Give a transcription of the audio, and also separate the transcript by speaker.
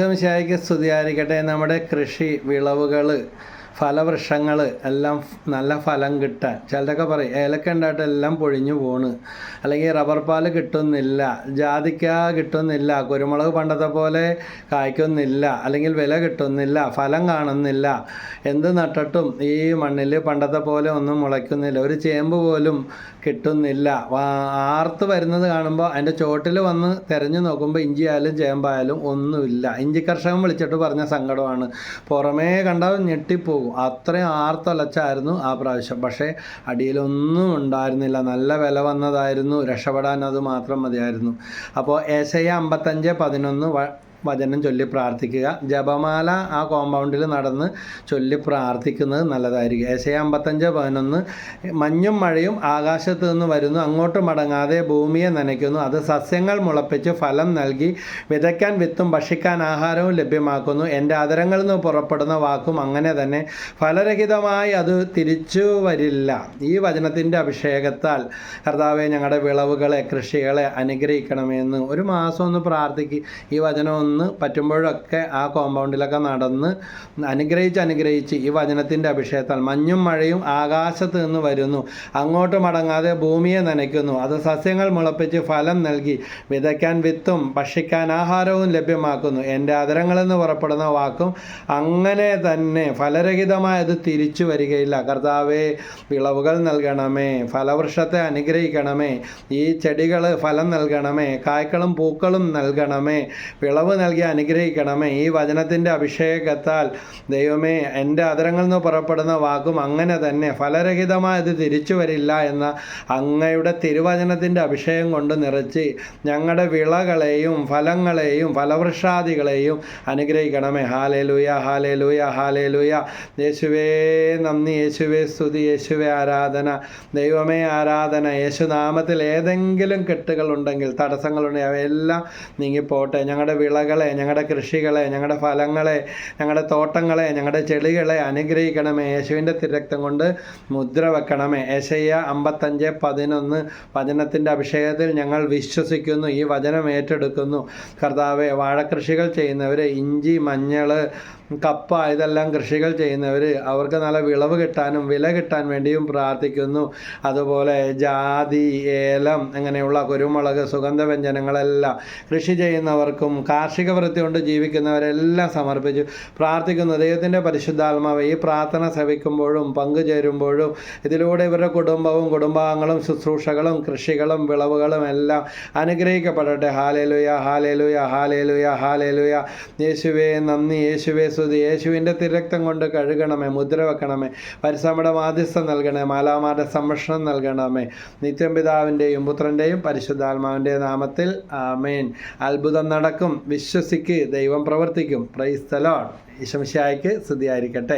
Speaker 1: ശംശായിക്ക് സ്തുതിയായിരിക്കട്ടെ. നമ്മുടെ കൃഷി വിളവുകൾ ഫലവൃക്ഷങ്ങൾ എല്ലാം നല്ല ഫലം കിട്ടാൻ. ചിലരൊക്കെ പറയും ഏലക്ക ഉണ്ടായിട്ട് എല്ലാം പൊഴിഞ്ഞു പോണ്. അല്ലെങ്കിൽ റബ്ബർ പാൽ കിട്ടുന്നില്ല ജാതിക്ക കിട്ടുന്നില്ല കുരുമുളക് പണ്ടത്തെ പോലെ കായ്ക്കുന്നില്ല അല്ലെങ്കിൽ വില കിട്ടുന്നില്ല ഫലം കാണുന്നില്ല. എന്ത് നട്ടിട്ടും ഈ മണ്ണിൽ പണ്ടത്തെ പോലെ ഒന്നും മുളയ്ക്കുന്നില്ല. ഒരു ചേമ്പ് പോലും കിട്ടുന്നില്ല. ആർത്ത് വരുന്നത് കാണുമ്പോൾ അതിന്റെ ചോട്ടിൽ വന്ന് തിരഞ്ഞു നോക്കുമ്പോൾ ഇഞ്ചിയായാലും ചേമ്പായാലും ഒന്നുമില്ല. ഇഞ്ചി കർഷകൻ വിളിച്ചിട്ട് പറഞ്ഞ സങ്കടമാണ്. പുറമേ കണ്ടാൽ ഞെട്ടിപ്പോകും. അത്രയും ആർത്തലച്ചായിരുന്നു ആ പ്രാവശ്യം. പക്ഷേ അടിയിലൊന്നും ഉണ്ടായിരുന്നില്ല. നല്ല വില വന്നതായിരുന്നു. രക്ഷപ്പെടാൻ അത് മാത്രം മതിയായിരുന്നു. അപ്പോൾ ഏശയ അമ്പത്തഞ്ച് പതിനൊന്ന് വചനം ചൊല്ലി പ്രാർത്ഥിക്കുക. ജപമാല ആ കോമ്പൗണ്ടിൽ നടന്ന് ചൊല്ലി പ്രാർത്ഥിക്കുന്നത് നല്ലതായിരിക്കും. ഏശയ അമ്പത്തഞ്ച് പതിനൊന്ന്. മഞ്ഞും മഴയും ആകാശത്ത് നിന്ന് വരുന്നു. അങ്ങോട്ട് മടങ്ങാതെ ഭൂമിയെ നനയ്ക്കുന്നു. അത് സസ്യങ്ങൾ മുളപ്പിച്ച് ഫലം നൽകി വിതയ്ക്കാൻ വിത്തും ഭക്ഷിക്കാൻ ആഹാരവും ലഭ്യമാക്കുന്നു. എന്റെ അതരങ്ങളിൽ നിന്ന് പുറപ്പെടുന്ന വാക്കും അങ്ങനെ തന്നെ. ഫലരഹിതമായി അത് തിരിച്ചു വരില്ല. ഈ വചനത്തിന്റെ അഭിഷേകത്താൽ കർത്താവെ ഞങ്ങളുടെ വിളവുകളെ കൃഷികളെ അനുഗ്രഹിക്കണമെന്ന് ഒരു മാസം ഒന്ന് പ്രാർത്ഥിക്കുക ഈ വചനം ഒന്ന് പറ്റുമ്പോഴൊക്കെ ആ കോമ്പൗണ്ടിലൊക്കെ നടന്ന് അനുഗ്രഹിച്ച് അനുഗ്രഹിച്ച് ഈ വചനത്തിന്റെ അഭിഷേകത്താൽ മഞ്ഞും മഴയും ആകാശത്ത് നിന്ന് വരുന്നു. അങ്ങോട്ട് മടങ്ങാതെ ഭൂമിയെ നനയ്ക്കുന്നു. അത് സസ്യങ്ങൾ മുളപ്പിച്ച് ഫലം നൽകി. വിതയ്ക്കാൻ വിത്തും ഭക്ഷിക്കാൻ ആഹാരവും ലഭ്യമാക്കുന്നു. എന്റെ അതരങ്ങളിൽ നിന്ന് പുറപ്പെടുന്ന വാക്കും അങ്ങനെ തന്നെ ഫലരഹിതമായത് തിരിച്ചു വരികയില്ല. കർത്താവേ വിളവുകൾ നൽകണമേ ഫലവൃക്ഷത്തെ അനുഗ്രഹിക്കണമേ ഈ ചെടികൾ ഫലം നൽകണമേ കായ്ക്കളും പൂക്കളും നൽകണമേ വിളവ് നൽകി അനുഗ്രഹിക്കണമേ. ഈ വചനത്തിന്റെ അഭിഷേകത്താൽ ദൈവമേ എന്റെ അതരങ്ങളിൽ നിന്ന് പുറപ്പെടുന്ന വാക്കും അങ്ങനെ തന്നെ. ഫലരഹിതമായത് തിരിച്ചു വരില്ല എന്ന അങ്ങയുടെ തിരുവചനത്തിന്റെ അഭിഷേകം കൊണ്ട് നിറച്ച് ഞങ്ങളുടെ വിളകളെയും ഫലങ്ങളെയും ഫലവൃഷാദികളെയും അനുഗ്രഹിക്കണമേ. ഹാലേ ലൂയ ഹാലേ ലൂയ ഹാലേ ലൂയ യേശുവേ നന്ദി. യേശുവേ സ്തുതി. യേശുവേ ആരാധന. ദൈവമേ ആരാധന. യേശുനാമത്തിൽ ഏതെങ്കിലും കെട്ടുകളുണ്ടെങ്കിൽ തടസ്സങ്ങളുണ്ടെങ്കിൽ അവയെല്ലാം നീങ്ങിപ്പോട്ടെ. ഞങ്ങളുടെ വിളകളെ ഞങ്ങളുടെ കൃഷികളെ ഞങ്ങളുടെ ഫലങ്ങളെ ഞങ്ങളുടെ തോട്ടങ്ങളെ ഞങ്ങളുടെ ചെളികളെ അനുഗ്രഹിക്കണമേ. യേശുവിന്റെ തിരക്തം കൊണ്ട് മുദ്ര വെക്കണമേ. ഏശയ്യ അമ്പത്തഞ്ച് പതിനൊന്ന് വചനത്തിന്റെ അഭിഷേകത്തിൽ ഞങ്ങൾ വിശ്വസിക്കുന്നു ഈ വചനം ഏറ്റെടുക്കുന്നു. കർത്താവെ വാഴക്കൃഷികൾ ചെയ്യുന്നവർ ഇഞ്ചി മഞ്ഞൾ കപ്പ ഇതെല്ലാം കൃഷികൾ ചെയ്യുന്നവർ അവർക്ക് നല്ല വിളവ് കിട്ടാനും വില കിട്ടാൻ വേണ്ടിയും പ്രാർത്ഥിക്കുന്നു. അതുപോലെ ജാതി ഏലം അങ്ങനെയുള്ള കുരുമുളക് സുഗന്ധവ്യഞ്ജനങ്ങളെല്ലാം കൃഷി ചെയ്യുന്നവർക്കും കാർഷിക വൃത്തി കൊണ്ട് ജീവിക്കുന്നവരെല്ലാം സമർപ്പിച്ചു. പ്രാർത്ഥിക്കുന്നു ദൈവത്തിന്റെ പരിശുദ്ധാത്മാവ് ഈ പ്രാർത്ഥന ശ്രവിക്കുമ്പോഴും പങ്കുചേരുമ്പോഴും ഇതിലൂടെ ഇവരുടെ കുടുംബവും കുടുംബാംഗങ്ങളും ശുശ്രൂഷകളും കൃഷികളും വിളവുകളും എല്ലാം അനുഗ്രഹിക്കപ്പെടട്ടെ. Hallelujah hallelujah hallelujah hallelujah. യേശുവേ നന്ദി. യേശുവേ സ്തുതി. യേശുവിന്റെ തിരക്തം കൊണ്ട് കഴുകണമേ മുദ്ര വെക്കണമേ. പരിശ്രമയുടെ മാധ്യസ്ഥം നൽകണമേ മാലാമാരുടെ സംരക്ഷണം നൽകണമേ. നിത്യം പിതാവിന്റെയും പുത്രന്റെയും പരിശുദ്ധാത്മാവിന്റെ നാമത്തിൽ ആമേൻ. അത്ഭുതം നടക്കും. വിശ്വസിക്ക് ദൈവം പ്രവർത്തിക്കും. പ്രൈസ് തലോൺ ഈശംശായ്ക്ക് സ്തുതിയായിരിക്കട്ടെ.